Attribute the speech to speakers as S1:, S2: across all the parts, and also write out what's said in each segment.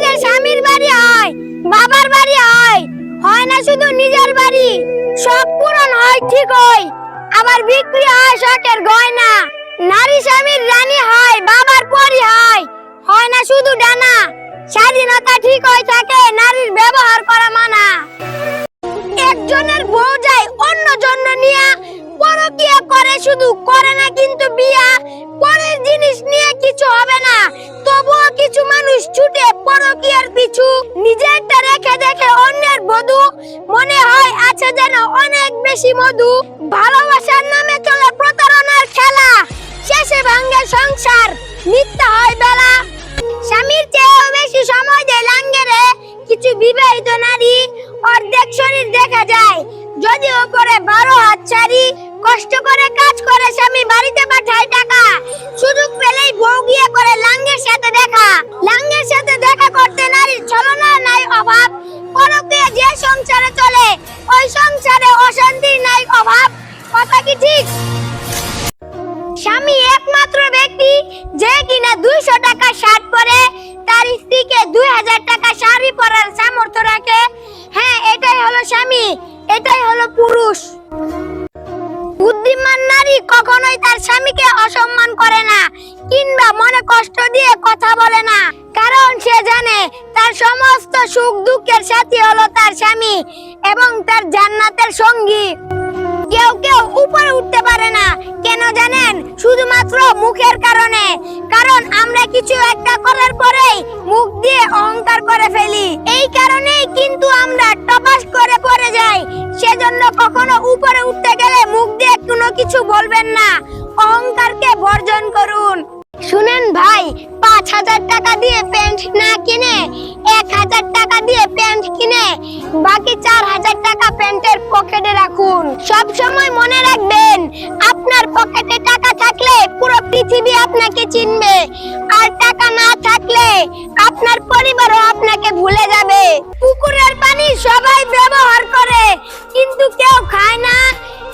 S1: নিজের স্বামীর বাড়ি হয়, বাবার বাড়ি হয়। হয় না শুধু নিজের বাড়ি, সব পূরণ হয় ঠিকই আবার বিক্রি হয় শখের গয়না। নারী স্বামীর রানী হয়, বাবার পরি হয়। হয় না শুধু ডানা, স্বাধীনতা ঠিক হয়ে থাকে, নারীর ব্যবহার করা মানা। একজনের বউ যায় অন্য জন্য নিয়ে, পরকিয়া করে শুধু করে না কিন্তু বিয়া, পরের জিনিস নিয়ে কিছু হবে না। কিছু মানুষ ছুটে পরকিয়ার পিছু নিজেরটা রেখে দেখে অন্যের বধু। মনে হয় আছে যেন অনেক বেশি মধু। ভালোবাসার নামে চলে প্রতারণার খেলা। শেষে ভাঙ্গে সংসার। মিথ্যা হয় বেলা। স্বামীর চেয়েও বেশি সময় দেয় লাঙ্গেরে। কিছু বিবাহিত নারী অর্ধেক শরীর দেখা যায়। যদিও করে বারো হাত ছাড়ি কষ্ট করে কাজ করে স্বামী বাড়িতে পাঠায় টাকা। সুযোগ পেলেই বউ গিয়ে করে লাঙ্গের সাথে দেখা সংসারে অশান্তির নাই অভাব। কথা কি ঠিক? স্বামী একমাত্র ব্যক্তি যে কিনা দুইশো টাকা শার্ট পরে, তার স্ত্রীকে দুই হাজার টাকা শাড়ি পরার সামর্থ্য রাখে। হ্যাঁ এটাই হলো স্বামী, এটাই হলো পুরুষ। বুদ্ধিমান নারী কখনোই তার স্বামীকে অসম্মান করে না, কিংবা মনে কষ্ট উপরে উঠতে পারে না। কেন জানেন? শুধুমাত্র মুখের কারণে। কারণ আমরা কিছু একটা করার পরেই মুখ দিয়ে অহংকার করে ফেলি। এই কারণেই কিন্তু আমরা টপাস করে পড়ে যাই। সেজন্য কখনো উপরে উঠতে গেলে মুখ দিয়ে কোনো কিছু বলবেন না। অহংকারকে বর্জন করুন। শুনেন ভাই পাঁচ হাজার টাকা দিয়ে প্যান্ট না কিনে, এক হাজার টাকা দিয়ে প্যান্ট কিনে, বাকি চার হাজার টাকা প্যান্টের পকেটে রাখুন। সব সময় মনে রাখবেন, আপনার পকেটে টাকা থাকলে পুরো পৃথিবী আপনাকে চিনবে, আর টাকা না থাকলে আপনার পরিবারও আপনাকে ভুলে যাবে। পুকুরের পানি সবাই ব্যবহার করে, কিন্তু কেউ খায় না।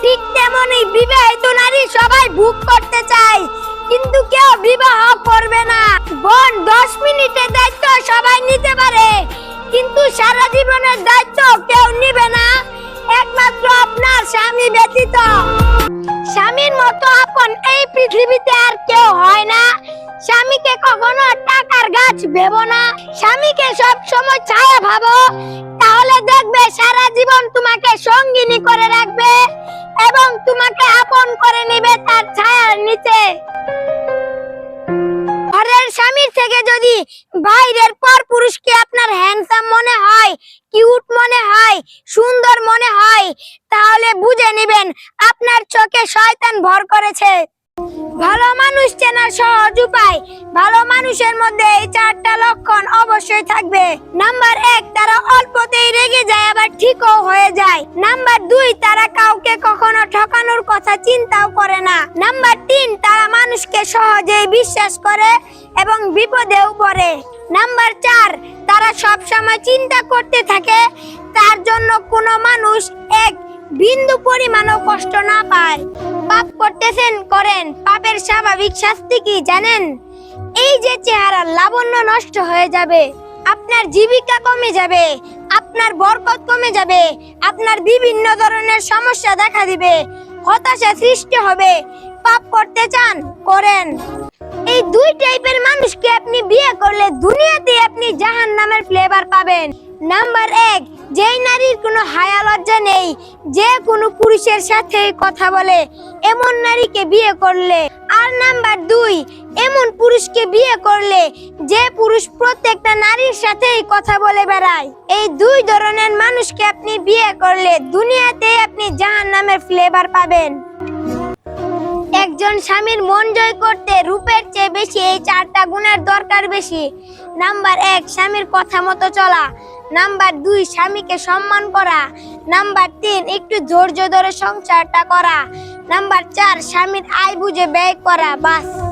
S1: ঠিক তেমনই বিবাহিত নারী সবাই ভোগ করতে চায়। কিন্তু কেউ বিবাহ করবে না। বোন, দশ মিনিটের দায়িত্ব সবাই নিতে পারে। কিন্তু সারা জীবনের দায়িত্ব কেউ নিবে না। একমাত্র আপনার স্বামী ব্যতীত। স্বামীর মতো আপন এই পৃথিবীতে আর কেউ হয় না। স্বামীকে কখনো টাকার গাছ ভেবো না। স্বামীকে সব সময় ছায়া ভাবো। জীবন তোমাকে সঙ্গিনী করে রাখবে এবং তোমাকে আপন করে নেবে তার ছায়ার নিচে। ঘরের স্বামীর থেকে যদি বাইরের পর পুরুষকে আপনার হ্যান্ডসাম মনে হয় কিউট মনে হয়, সুন্দর মনে হয়, তাহলে বুঝে নেবেন আপনার চোখে শয়তান ভর করেছে। ভালো মানুষ চেনার সহজ উপায়। ভালো মানুষের মধ্যে এই চারটা লক্ষণ অবশ্যই থাকবে। নাম্বার এক, তারা অল্পতেই রেগে যায়, আবার ঠিকও হয়ে যায়। নাম্বার দুই, তারা কাউকে কখনো ঠকানোর কথা চিন্তাও করে না। নাম্বার তিন, তারা মানুষকে সহজেই বিশ্বাস করে এবং বিপদেও পড়ে। নাম্বার চার, তারা সব সময় চিন্তা করতে থাকে, তার জন্য কোনো মানুষ এক বিন্দু পরিমাণও কষ্ট না পায়। পাপ করতেছেন, করেন। পাপের স্বাভাবিক শাস্তি কি জানেন? এই যে চেহারা লাবণ্য নষ্ট হয়ে যাবে, আপনার জীবিকা কমে যাবে, আপনার বরকত কমে যাবে, আপনার বিভিন্ন ধরনের সমস্যা দেখা দিবে, হতাশা সৃষ্টি হবে। পাপ করতে চান, করেন। এই দুই টাইপের মানুষকে আপনি বিয়ে করলে দুনিয়াতে আপনি জাহান নামের ফ্লেভার পাবেন। নাম্বার এক, যেই নারীর কোনো হায়া লজ্জা নেই। যে কোনো পুরুষের সাথে কথা বলে। এমন নারীকে বিয়ে করলে। আর নাম্বার দুই, এমন পুরুষকে বিয়ে করলে যে পুরুষ প্রত্যেকটা নারীর সাথেই কথা বলে বেড়ায়। এই দুই ধরনের মানুষকে আপনি বিয়ে করলে দুনিয়াতে আপনি জাহান নামের ফ্লেভার পাবেন। একজন স্বামীর মন জয় করতে রূপের চেয়ে বেশি এই চারটা গুণের দরকার বেশি। নাম্বার এক, স্বামীর কথা মতো চলা। নাম্বার দুই, স্বামীকে সম্মান করা। নাম্বার তিন, একটু ধৈর্য ধরে সংসারটা করা। নাম্বার চার, স্বামীর আয় বুঝে ব্যয় করা। বাস।